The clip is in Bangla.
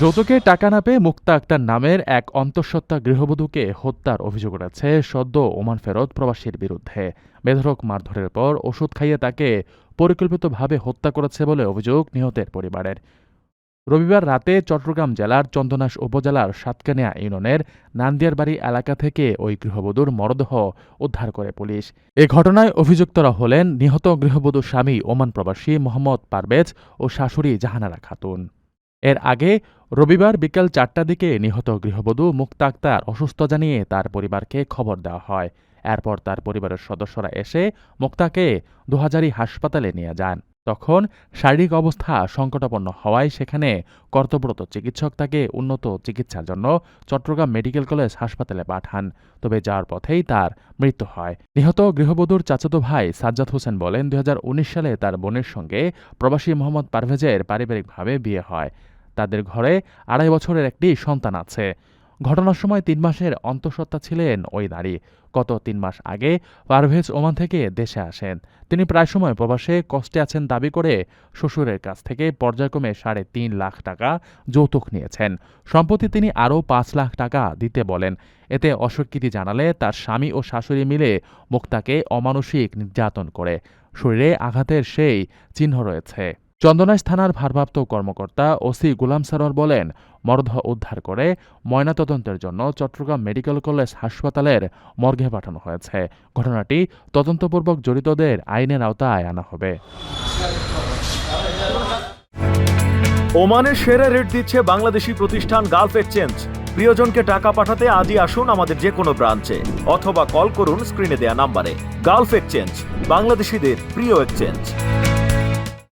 যৌতুকে টাকা না পেয়ে মুক্তা আক্তার নামের এক অন্তঃসত্ত্বা গৃহবধূকে হত্যার অভিযোগ উঠেছে সদ্য ওমান ফেরত প্রবাসীর বিরুদ্ধে। বেধরক মারধরের পর ওষুধ খাইয়ে তাকে পরিকল্পিতভাবে হত্যা করেছে বলে অভিযোগ নিহতের পরিবারের। রবিবার রাতে চট্টগ্রাম জেলার চন্দনাশ উপজেলার সাতকানিয়া ইউনিয়নের নান্দিয়ারবাড়ি এলাকা থেকে ওই গৃহবধূর মরদেহ উদ্ধার করে পুলিশ। এ ঘটনায় অভিযুক্তরা হলেন নিহত গৃহবধূর স্বামী ওমান প্রবাসী মোহাম্মদ পারভেজ ও শাশুড়ি জাহানারা খাতুন। এর আগে রবিবার বিকেল চারটার দিকে নিহত গৃহবধূ মুক্তা আক্তার অসুস্থ জানিয়ে তার পরিবারকে খবর দেওয়া হয়। এরপর তার পরিবারের সদস্যরা এসে মুক্তাকে দুহাজারি হাসপাতালে নিয়ে যান। তখন শারীরিক অবস্থা সংকটাপন্ন হওয়ায় সেখানে কর্তব্যরত চিকিৎসক তাকে উন্নত চিকিৎসার জন্য চট্টগ্রাম মেডিকেল কলেজ হাসপাতালে পাঠান। তবে যাওয়ার পথেই তার মৃত্যু হয়। নিহত গৃহবধূর চাচাতো ভাই সাজ্জাদ হোসেন বলেন দু হাজার উনিশ সালে তার বোনের সঙ্গে প্রবাসী মোহাম্মদ পারভেজের পারিবারিকভাবে বিয়ে হয়। তাদের ঘরে আড়াই বছরের একটি সন্তান আছে। ঘটনার সময় তিন মাসের অন্তঃসত্ত্বা ছিলেন ওই নারী। গত তিন মাস আগে পারভেজ ওমান থেকে দেশে আসেন। তিনি প্রায় সময় প্রবাসে কষ্টে আছেন দাবি করে শ্বশুরের কাছ থেকে পর্যায়ক্রমে সাড়ে তিন লাখ টাকা যৌতুক নিয়েছেন। সম্প্রতি তিনি আরও পাঁচ লাখ টাকা দিতে বলেন। এতে অস্বীকৃতি জানালে তার স্বামী ও শাশুড়ি মিলে মুক্তাকে অমানসিক নির্যাতন করে। শরীরে আঘাতের সেই চিহ্ন রয়েছে। চন্দনাইশ থানার ভারপ্রাপ্ত কর্মকর্তা ওসি গুলাম সারোয়ার বলেন, মরদেহ উদ্ধার করে ময়নাতদন্তের জন্য চট্টগ্রাম মেডিকেল কলেজ হাসপাতালের মর্গে পাঠানো হয়েছে। ঘটনাটি তদন্তপূর্বক জড়িতদের আইনের আওতায় আনা হবে। ওমানের সেরা রেট দিচ্ছে বাংলাদেশি প্রতিষ্ঠান গালফ এক্সচেঞ্জ। প্রিয়জনকে টাকা পাঠাতে আজই আসুন আমাদের যে কোনো ব্রাঞ্চে, অথবা কল করুন স্ক্রিনে দেয়া নাম্বারে। গালফ এক্সচেঞ্জ, বাংলাদেশিদের প্রিয় এক্সচেঞ্জ।